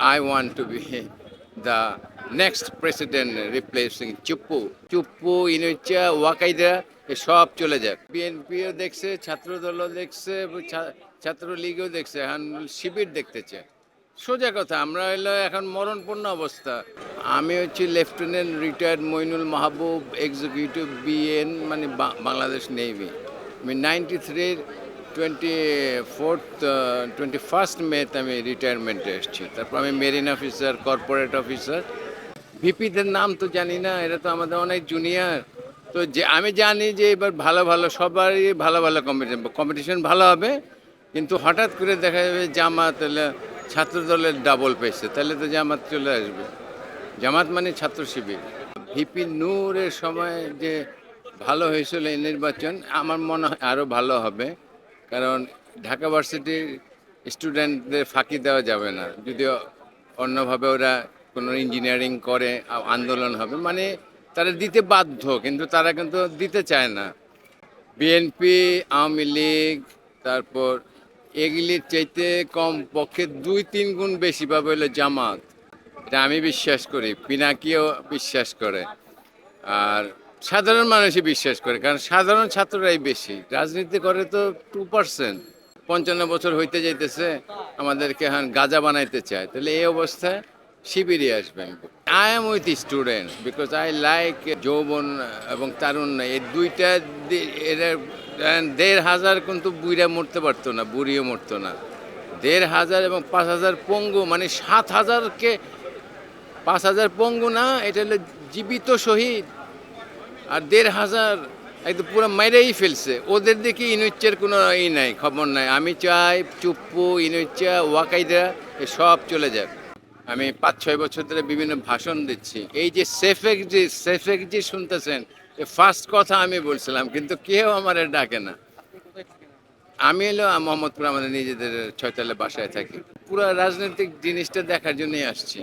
I want to be the next president replacing Chuppu Chuppu ইনুচা ওয়াকাইদা সব চলে যাক। বিএনপিও দেখছে, ছাত্রদলও দেখছে ছাত্রলীগও দেখছে, এখন শিবির দেখতেছে। সোজা কথা, আমরা হলো এখন মরণপূর্ণ অবস্থা। আমি হচ্ছি lieutenant retired Moinul Mahbub executive BN মানে বাংলাদেশ নেভি আমি নাইনটি থ্রির টোয়েন্টি ফোর্থ টোয়েন্টি ফার্স্ট মেতে আমি রিটায়ারমেন্টে এসেছি। তারপর আমি মেরিন অফিসার কর্পোরেট অফিসার ভিপিদের নাম তো জানি না, এরা তো আমাদের অনেক জুনিয়র তো যে, আমি জানি যে এবার ভালো ভালো, সবারই ভালো ভালো কম্পিটিশন কম্পিটিশন ভালো হবে। কিন্তু হঠাৎ করে দেখা যাবে জামাত হলে ছাত্র দলের ডাবল পেয়েছে, তাহলে তো জামাত চলে আসবে। জামাত মানে ছাত্র শিবির। ভিপি নূরের সময় যে ভালো হয়েছিল এই নির্বাচন, আমার মনে হয় আরও ভালো হবে। কারণ ঢাকা ভার্সিটির স্টুডেন্টদের ফাঁকি দেওয়া যাবে না। যদিও অন্যভাবে ওরা কোনো ইঞ্জিনিয়ারিং করে, আন্দোলন হবে মানে তারা দিতে বাধ্য, কিন্তু তারা কিন্তু দিতে চায় না। বিএনপি আওয়ামী লীগ, তারপর এগুলির চাইতে কম পক্ষে দুই তিন গুণ বেশি পাবে হলো জামাত। এটা আমি বিশ্বাস করি, পিনাকিও বিশ্বাস করে। আর সাধারণ মানুষই বিশ্বাস করে, কারণ সাধারণ ছাত্ররাই বেশি। রাজনীতি করে তো টু পার্সেন্ট পঞ্চান্ন বছর হইতে যাইতেছে, আমাদেরকে এখন গাজা বানাইতে চায়। তাহলে এই অবস্থায় শিবিরই আসবেন I am with students because I like যৌবন এবং তারুণ্য। এই দুইটা এরা দেড় হাজার কিন্তু বুড়া মরতে পারতো না, বুড়িও মরতো না। দেড় হাজার এবং পাঁচ হাজার পঙ্গু মানে সাত হাজারকে পাঁচ হাজার পঙ্গু না, এটা হলো জীবিত শহীদ। আর দেড় হাজার একদম পুরো মাইরেই ফেলছে। ওদের দেখি ইনুচ্চের কোনো ই নাই, খবর নাই। আমি চাই চুপ্পু ইনুচ্চা ওয়াকাইদা সব চলে যাক। আমি পাঁচ, ছয় বছর ধরে বিভিন্ন ভাষণ দিচ্ছি। এই যে সেফেক যে সেফেক যে শুনতেছেন, এ ফার্স্ট কথা আমি বলছিলাম, কিন্তু কেউ আমার ডাকে না। আমি এলো মোহাম্মদপুর আমাদের নিজেদের ছয়তলে বাসায় থাকি। পুরো রাজনৈতিক জিনিসটা দেখার জন্যই আসছি।